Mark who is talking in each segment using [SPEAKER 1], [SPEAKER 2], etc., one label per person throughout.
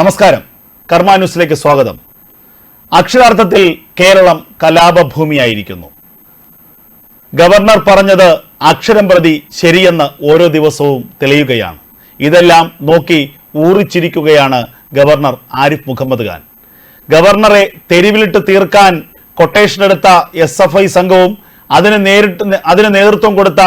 [SPEAKER 1] നമസ്കാരം. കർമ്മ ന്യൂസിലേക്ക് സ്വാഗതം. അക്ഷരാർത്ഥത്തിൽ കേരളം കലാപഭൂമിയായിരിക്കുന്നു. ഗവർണർ പറഞ്ഞത് അക്ഷരം പ്രതി ശരിയെന്ന് ഓരോ ദിവസവും തെളിയുകയാണ്. ഇതെല്ലാം നോക്കി ഊറിച്ചിരിക്കുകയാണ് ഗവർണർ ആരിഫ് മുഹമ്മദ് ഖാൻ. ഗവർണറെ തെരുവിലിട്ട് തീർക്കാൻ കൊട്ടേഷൻ എടുത്ത എസ് എഫ് ഐ സംഘവും അതിന് നേരിട്ട് അതിന് നേതൃത്വം കൊടുത്ത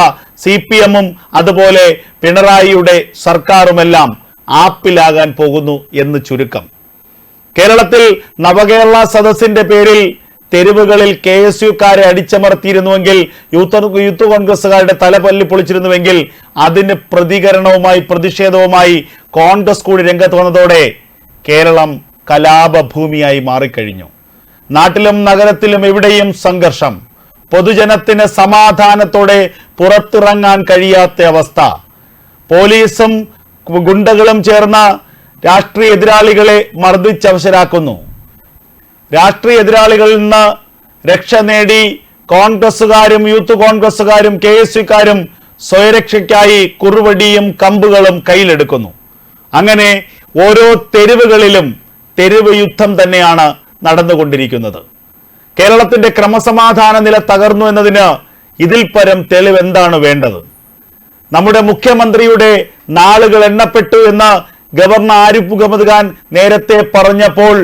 [SPEAKER 1] സി പി എമ്മും അതുപോലെ പിണറായിയുടെ സർക്കാരുമെല്ലാം ആപ്പിലാകാൻ പോകുന്നു എന്ന് ചുരുക്കം. കേരളത്തിൽ നവകേരള സദസ്സിന്റെ പേരിൽ തെരുവുകളിൽ കെ എസ് യുക്കാരെ അടിച്ചമർത്തിയിരുന്നുവെങ്കിൽ യൂത്ത് യൂത്ത് കോൺഗ്രസുകാരുടെ തല പല്ലി പൊളിച്ചിരുന്നുവെങ്കിൽ അതിന് പ്രതികരണവുമായി പ്രതിഷേധവുമായി കോൺഗ്രസ് കൂടി രംഗത്ത് വന്നതോടെ കേരളം കലാപഭൂമിയായി മാറിക്കഴിഞ്ഞു. നാട്ടിലും നഗരത്തിലും എവിടെയും സംഘർഷം. പൊതുജനത്തിന് സമാധാനത്തോടെ പുറത്തിറങ്ങാൻ കഴിയാത്ത അവസ്ഥ. പോലീസും ഗുണ്ടകളും ചേർന്ന രാഷ്ട്രീയ എതിരാളികളെ മർദ്ദിച്ചവശരാക്കുന്നു രാഷ്ട്രീയ എതിരാളികളിൽ നിന്ന് രക്ഷ നേടി കോൺഗ്രസുകാരും യൂത്ത് കോൺഗ്രസുകാരും കെ എസ് യുക്കാരും സ്വയരക്ഷയ്ക്കായി കുറുവടിയും കമ്പുകളും കയ്യിലെടുക്കുന്നു. അങ്ങനെ ഓരോ തെരുവുകളിലും തെരുവ് യുദ്ധം തന്നെയാണ് നടന്നുകൊണ്ടിരിക്കുന്നത്. കേരളത്തിന്റെ ക്രമസമാധാന നില തകർന്നു എന്നതിന് ഇതിൽ പരം തെളിവെന്താണ് വേണ്ടത്? നമ്മുടെ മുഖ്യമന്ത്രിയുടെ നാളുകൾ എണ്ണപ്പെട്ടു എന്ന് ഗവർണർ ആരിഫ് മുഹമ്മദ് ഖാൻ നേരത്തെ പറഞ്ഞപ്പോൾ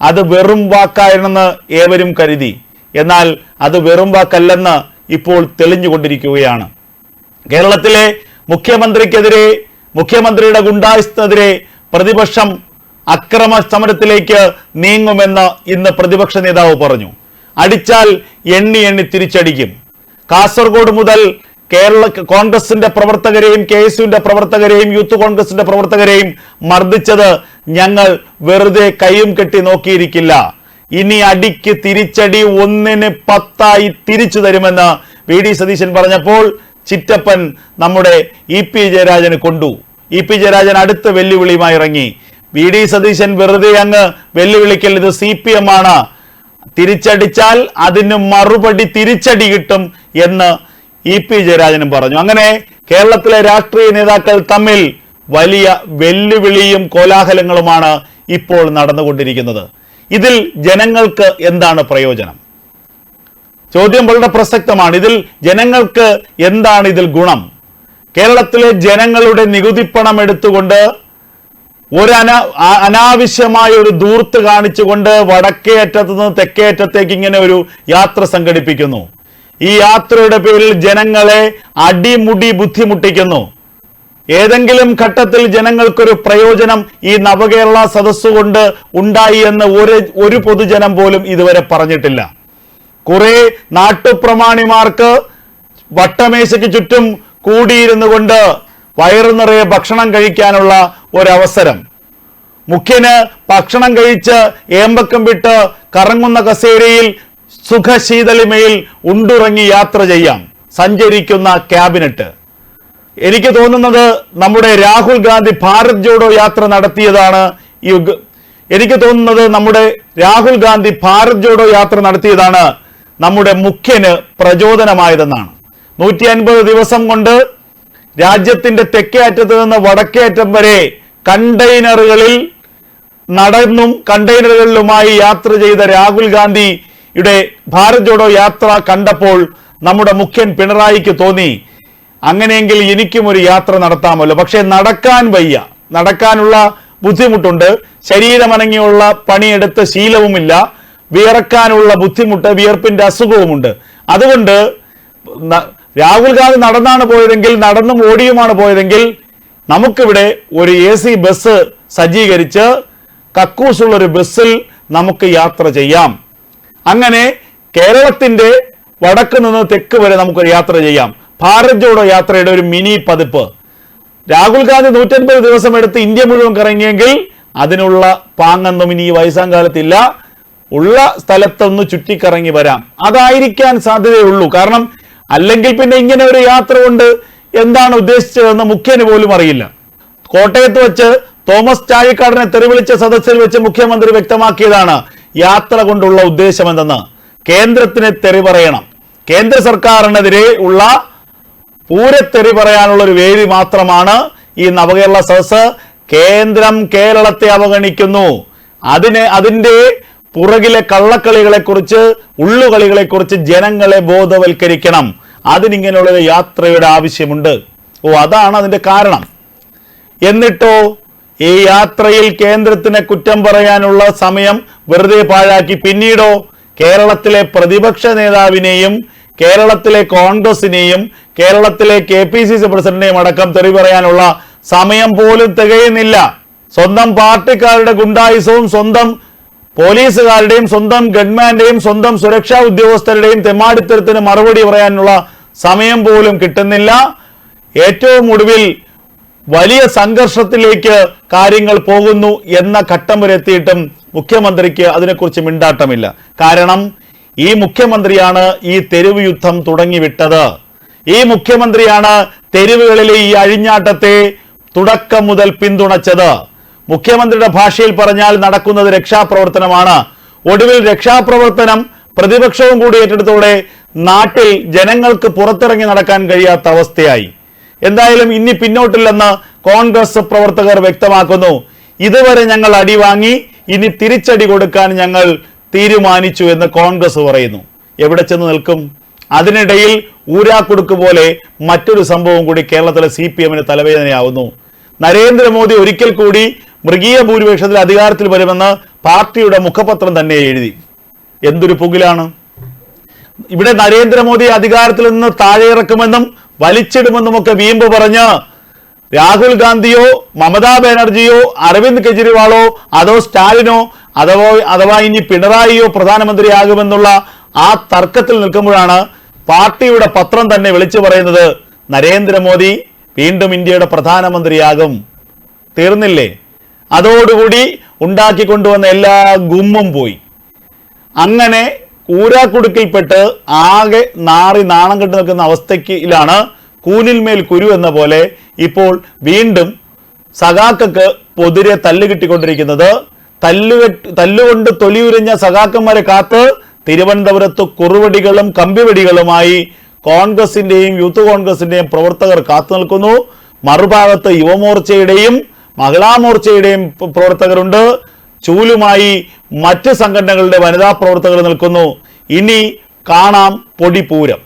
[SPEAKER 1] അത് വെറും വാക്കായിരുന്നെന്ന് ഏവരും കരുതി. എന്നാൽ അത് വെറും വാക്കല്ലെന്ന് ഇപ്പോൾ തെളിഞ്ഞുകൊണ്ടിരിക്കുകയാണ്. കേരളത്തിലെ മുഖ്യമന്ത്രിക്കെതിരെ മുഖ്യമന്ത്രിയുടെ ഗുണ്ടായുസത്തിനെതിരെ പ്രതിപക്ഷം അക്രമ സമരത്തിലേക്ക് നീങ്ങുമെന്ന് ഇന്ന് പ്രതിപക്ഷ നേതാവ് പറഞ്ഞു. അടിച്ചാൽ എണ്ണി എണ്ണി തിരിച്ചടിക്കും. കാസർഗോഡ് മുതൽ കേരള കോൺഗ്രസിന്റെ പ്രവർത്തകരെയും കെ എസ് യുവിന്റെ പ്രവർത്തകരെയും യൂത്ത് കോൺഗ്രസിന്റെ പ്രവർത്തകരെയും മർദ്ദിച്ചത് ഞങ്ങൾ വെറുതെ കൈയും കെട്ടി നോക്കിയിരിക്കില്ല. ഇനി അടിക്ക് തിരിച്ചടി ഒന്നിന് പത്തായി തിരിച്ചു തരുമെന്ന് വി ഡി സതീശൻ പറഞ്ഞപ്പോൾ ചിറ്റപ്പൻ നമ്മുടെ ഇ പി ജയരാജന് കൊണ്ടു. ഇ പി ജയരാജൻ അടുത്ത വെല്ലുവിളിയുമായി ഇറങ്ങി. വി ഡി സതീശൻ വെറുതെ അങ്ങ് വെല്ലുവിളിക്കൽ ഇത് സി പി എം ആണ്. തിരിച്ചടിച്ചാൽ അതിന് മറുപടി തിരിച്ചടി കിട്ടും എന്ന് ഇ പി ജയരാജനും പറഞ്ഞു. അങ്ങനെ കേരളത്തിലെ രാഷ്ട്രീയ നേതാക്കൾ തമ്മിൽ വലിയ വെല്ലുവിളിയും കോലാഹലങ്ങളുമാണ് ഇപ്പോൾ നടന്നുകൊണ്ടിരിക്കുന്നത്. ഇതിൽ ജനങ്ങൾക്ക് എന്താണ് പ്രയോജനം? ചോദ്യം വളരെ പ്രസക്തമാണ്. ഇതിൽ ജനങ്ങൾക്ക് എന്താണ് ഇതിൽ ഗുണം? കേരളത്തിലെ ജനങ്ങളുടെ നികുതിപ്പണം എടുത്തുകൊണ്ട് ഒരു അനാ അനാവശ്യമായ ഒരു ദൂർത്ത് കാണിച്ചുകൊണ്ട് വടക്കേ അറ്റത്ത് നിന്ന് തെക്കേ അറ്റത്തേക്ക് ഇങ്ങനെ ഒരു യാത്ര സംഘടിപ്പിക്കുന്നു. ഈ യാത്രയുടെ പേരിൽ ജനങ്ങളെ അടിമുടി ബുദ്ധിമുട്ടിക്കുന്നു. ഏതെങ്കിലും ഘട്ടത്തിൽ ജനങ്ങൾക്കൊരു പ്രയോജനം ഈ നവകേരള സദസ്സുകൊണ്ട് ഉണ്ടായി എന്ന് ഒരു ഒരു പൊതുജനം പോലും ഇതുവരെ പറഞ്ഞിട്ടില്ല. കുറെ നാട്ടുപ്രമാണിമാർക്ക് വട്ടമേശയ്ക്ക് ചുറ്റും കൂടിയിരുന്നു കൊണ്ട് വയറു നിറയെ ഭക്ഷണം കഴിക്കാനുള്ള ഒരവസരം. മുഖ്യന് ഭക്ഷണം കഴിച്ച് ഏമ്പക്കം വിട്ട് കറങ്ങുന്ന കസേരയിൽ സുഖശീതളിമയിൽ ഉണ്ടുറങ്ങി യാത്ര ചെയ്യാം. സഞ്ചരിക്കുന്ന ക്യാബിനറ്റ്. എനിക്ക് തോന്നുന്നത് നമ്മുടെ രാഹുൽ ഗാന്ധി ഭാരത് ജോഡോ യാത്ര നടത്തിയതാണ് ഈ എനിക്ക് തോന്നുന്നത് നമ്മുടെ രാഹുൽ ഗാന്ധി ഭാരത് ജോഡോ യാത്ര നടത്തിയതാണ് നമ്മുടെ മുഖ്യന് പ്രചോദനമായതെന്നാണ്. നൂറ്റി അൻപത് ദിവസം കൊണ്ട് രാജ്യത്തിന്റെ തെക്കേ അറ്റത്ത് നിന്ന് വടക്കേ അറ്റം വരെ കണ്ടെയ്നറുകളിൽ നടന്നും കണ്ടെയ്നറുകളിലുമായി യാത്ര ചെയ്ത രാഹുൽ ഗാന്ധിയുടെ ഭാരത് ജോഡോ യാത്ര കണ്ടപ്പോൾ നമ്മുടെ മുഖ്യൻ പിണറായിക്ക് തോന്നി അങ്ങനെയെങ്കിൽ എനിക്കും ഒരു യാത്ര നടത്താമല്ലോ. പക്ഷേ നടക്കാൻ വയ്യ. നടക്കാനുള്ള ബുദ്ധിമുട്ടുണ്ട്. ശരീരമനങ്ങിയുള്ള പണിയെടുത്ത ശീലവുമില്ല. വിയർക്കാനുള്ള ബുദ്ധിമുട്ട് വിയർപ്പിന്റെ അസുഖവുമുണ്ട്. അതുകൊണ്ട് രാഹുൽ ഗാന്ധി നടന്നാണ് പോയതെങ്കിൽ നടന്നും ഓടിയുമാണ് പോയതെങ്കിൽ നമുക്കിവിടെ ഒരു എ സി ബസ് സജ്ജീകരിച്ച് കക്കൂസുള്ള ഒരു ബസ്സിൽ നമുക്ക് യാത്ര ചെയ്യാം. അങ്ങനെ കേരളത്തിന്റെ വടക്ക് നിന്ന് തെക്ക് വരെ നമുക്കൊരു യാത്ര ചെയ്യാം. ഭാരത് ജോഡോ യാത്രയുടെ ഒരു മിനി പതിപ്പ്. രാഹുൽ ഗാന്ധി നൂറ്റൻപത് ദിവസം എടുത്ത് ഇന്ത്യ മുഴുവൻ കറങ്ങിയെങ്കിൽ അതിനുള്ള പാങ്ങൊന്നും ഇനി ഈ വയസ്സാം കാലത്തില്ല. ഉള്ള സ്ഥലത്തൊന്ന് ചുറ്റിക്കറങ്ങി വരാം. അതായിരിക്കാൻ സാധ്യതയുള്ളൂ. കാരണം അല്ലെങ്കിൽ പിന്നെ ഇങ്ങനെ ഒരു യാത്ര കൊണ്ട് എന്താണ് ഉദ്ദേശിച്ചതെന്ന് മുഖ്യന് പോലും അറിയില്ല. കോട്ടയത്ത് വെച്ച് തോമസ് ചാഴിക്കാടനെ തെറിവിളിച്ച സദസ്സിൽ വെച്ച് മുഖ്യമന്ത്രി വ്യക്തമാക്കിയതാണ്. യാത്ര കൊണ്ടുള്ള ഉദ്ദേശം എന്തെന്ന് കേന്ദ്രത്തിന് തെറി പറയണം. കേന്ദ്ര സർക്കാരിനെതിരെ ഉള്ള പൂരത്തെറി പറയാനുള്ള ഒരു വേദി മാത്രമാണ് ഈ നവകേരള സദസ് കേന്ദ്രം കേരളത്തെ അവഗണിക്കുന്നു. അതിനെ അതിന്റെ പുറകിലെ കള്ളക്കളികളെ കുറിച്ച് ഉള്ളുകളികളെ കുറിച്ച് ജനങ്ങളെ ബോധവൽക്കരിക്കണം. അതിനിങ്ങനെയുള്ള യാത്രയുടെ ആവശ്യമുണ്ട്. ഓ അതാണ് അതിന്റെ കാരണം. എന്നിട്ടോ ഈ യാത്രയിൽ കേന്ദ്രത്തിനെ കുറ്റം പറയാനുള്ള സമയം വെറുതെ പാഴാക്കി പിന്നീടോ കേരളത്തിലെ പ്രതിപക്ഷ നേതാവിനെയും കേരളത്തിലെ കോൺഗ്രസിനെയും കേരളത്തിലെ കെ പി സി സി പ്രസിഡന്റിനെയും അടക്കം തെറി പറയാനുള്ള സമയം പോലും തികയുന്നില്ല. സ്വന്തം പാർട്ടിക്കാരുടെ ഗുണ്ടായുസവും സ്വന്തം പോലീസുകാരുടെയും സ്വന്തം ഗവൺമെന്റിന്റെയും സ്വന്തം സുരക്ഷാ ഉദ്യോഗസ്ഥരുടെയും തെമ്മാടിത്തരത്തിന് മറുപടി പറയാനുള്ള സമയം പോലും കിട്ടുന്നില്ല. ഏറ്റവും ഒടുവിൽ വലിയ സംഘർഷത്തിലേക്ക് കാര്യങ്ങൾ പോകുന്നു എന്ന ഘട്ടം വരെ എത്തിയിട്ടും മുഖ്യമന്ത്രിക്ക് അതിനെക്കുറിച്ച് മിണ്ടാട്ടമില്ല. കാരണം ഈ മുഖ്യമന്ത്രിയാണ് ഈ തെരുവ് യുദ്ധം തുടങ്ങിവിട്ടത്. ഈ മുഖ്യമന്ത്രിയാണ് തെരുവുകളിലെ ഈ അഴിഞ്ഞാട്ടത്തെ തുടക്കം മുതൽ പിന്തുണച്ചത്. മുഖ്യമന്ത്രിയുടെ ഭാഷയിൽ പറഞ്ഞാൽ നടക്കുന്നത് രക്ഷാപ്രവർത്തനമാണ്. ഒടുവിൽ രക്ഷാപ്രവർത്തനം പ്രതിപക്ഷവും കൂടി ഏറ്റെടുത്തോടെ നാട്ടിൽ ജനങ്ങൾക്ക് പുറത്തിറങ്ങി നടക്കാൻ കഴിയാത്ത അവസ്ഥയായി. എന്തായാലും ഇനി പിന്നോട്ടില്ലെന്ന് കോൺഗ്രസ് പ്രവർത്തകർ വ്യക്തമാക്കുന്നു. ഇതുവരെ ഞങ്ങൾ അടി വാങ്ങി ഇനി തിരിച്ചടി കൊടുക്കാൻ ഞങ്ങൾ തീരുമാനിച്ചു എന്ന് കോൺഗ്രസ് പറയുന്നു. എവിടെ ചെന്ന് നിൽക്കും? അതിനിടയിൽ ഊരാക്കുടുക്ക് പോലെ മറ്റൊരു സംഭവം കൂടി കേരളത്തിലെ സി പി എമ്മിന് തലവേദനയാവുന്നു. നരേന്ദ്രമോദി ഒരിക്കൽ കൂടി മൃഗീയ ഭൂരിപക്ഷത്തിൽ അധികാരത്തിൽ വരുമെന്ന് പാർട്ടിയുടെ മുഖപത്രം തന്നെ എഴുതി. എന്തൊരു പുകിലാണ്? ഇവിടെ നരേന്ദ്രമോദി അധികാരത്തിൽ നിന്ന് താഴെ ഇറക്കുമെന്നും വലിച്ചിടുമെന്നുമൊക്കെ വീമ്പ് പറഞ്ഞ് രാഹുൽ ഗാന്ധിയോ മമതാ ബാനർജിയോ അരവിന്ദ് കെജ്രിവാളോ അതോ സ്റ്റാലിനോ അഥവാ അഥവാ ഇനി പിണറായിയോ പ്രധാനമന്ത്രിയാകുമെന്നുള്ള ആ തർക്കത്തിൽ നിൽക്കുമ്പോഴാണ് പാർട്ടിയുടെ പത്രം തന്നെ വിളിച്ചു പറയുന്നത് നരേന്ദ്രമോദി വീണ്ടും ഇന്ത്യയുടെ പ്രധാനമന്ത്രിയാകും. തീർന്നില്ലേ? അതോടുകൂടി ഉണ്ടാക്കിക്കൊണ്ടുവന്ന എല്ലാ ഗുമ്മും പോയി. അങ്ങനെ ഊരാക്കുടുക്കിൽപ്പെട്ട് ആകെ നാറി നാണം കെട്ട് നിൽക്കുന്ന അവസ്ഥയ്ക്കിലാണ് കൂനിൽമേൽ കുരു എന്ന പോലെ ഇപ്പോൾ വീണ്ടും സഖാക്കൾക്ക് പൊതിരെ തല്ല് കിട്ടിക്കൊണ്ടിരിക്കുന്നത്. തല്ലുകെട്ട് തല്ലുകൊണ്ട് തൊലിയുരിഞ്ഞ സഖാക്കന്മാരെ കാത്ത് തിരുവനന്തപുരത്ത് കുറുവടികളും കമ്പിവടികളുമായി കോൺഗ്രസിന്റെയും യൂത്ത് കോൺഗ്രസിന്റെയും പ്രവർത്തകർ കാത്തു നിൽക്കുന്നു. മറുഭാഗത്ത് യുവമോർച്ചയുടെയും മഹിളാ മോർച്ചയുടെയും പ്രവർത്തകരുണ്ട്. ചൂലുമായി മറ്റ് സംഘടനകളുടെ വനിതാ പ്രവർത്തകർ നിൽക്കുന്നു. ഇനി കാണാം പൊടിപൂരം